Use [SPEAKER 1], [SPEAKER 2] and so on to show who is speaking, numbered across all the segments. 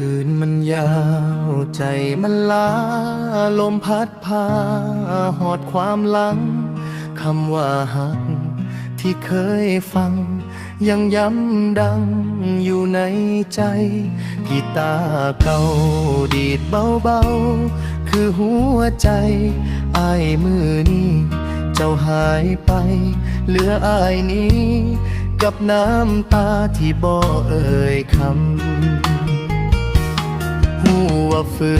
[SPEAKER 1] คืนมันยาวใจมันลาลมพัดพาหอดความหลังคำว่าหักที่เคยฟัง ยังย้ำดังอยู่ในใจกีตาร์เก่าดีดเบาๆ คือหัวใจอายมือนี้เจ้าหายไป เหลืออายนี้ กับน้ำตาที่บ่เอ่ยคำ ว่าฝื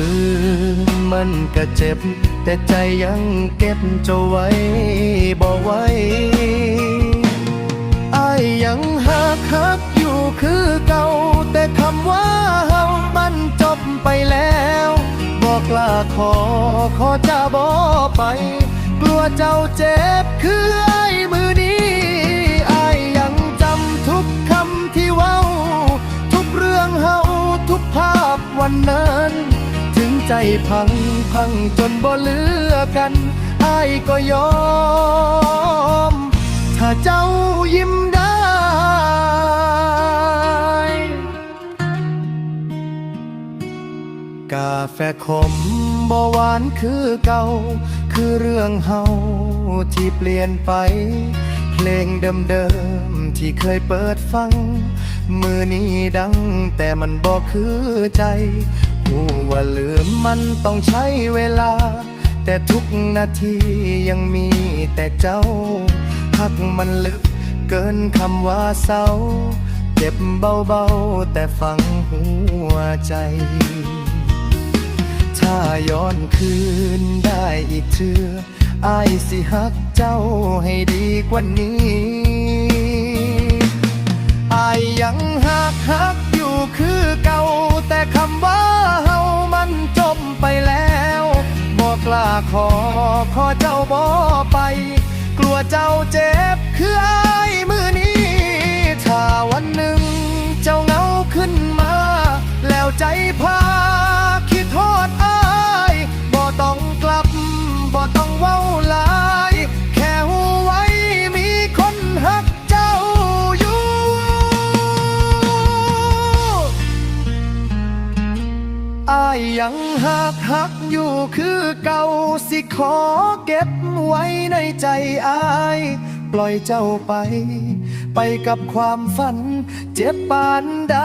[SPEAKER 1] นมันก็เจ็บ แต่ใจยังเก็บจ้าไว้บ่ไว้อายยังหักหักอยู่คือเก่า แต่คำว่าเฮามันจบไปแล้ว บอกลาขอขอจะบอกไป กลัวเจ้าเจ็บคือ วันนั้น ถึงใจพังพังจนบ่เหลือกันอายก็ยอม ถ้าเจ้ายิ้มได้ กาแฟขมบ่หวานคือเก่า คือเรื่องเฮาที่เปลี่ยนไป เพลงเดิมๆที่เคยเปิดฟัง มือนี้ดังแต่มันบอกคือใจหูว่าลืมมันต้องใช้เวลา แต่ทุกนาทียังมีแต่เจ้าหักมันลึกเกินคำว่าเศร้า เจ็บเบาๆ แต่ฟังหัวใจ ถ้าย้อนคืนได้อีกเทื่ออายสิฮักเจ้าให้ดีกว่านี้อายยังหักหักอยู่คือเก่า แต่คำว่าเฮามันจบไปแล้วบอกกล้าขอขอเจ้าบอไป กลัวเจ้าเจ็บคืออายมือนี้ ถ้าวันหนึ่งเจ้าเงาขึ้นมา แล้วใจพา ยังหักหักอยู่คือเก่าสิขอเก็บไว้ในใจอาย ปล่อยเจ้าไป ไปกับความฝัน เจ็บปานใด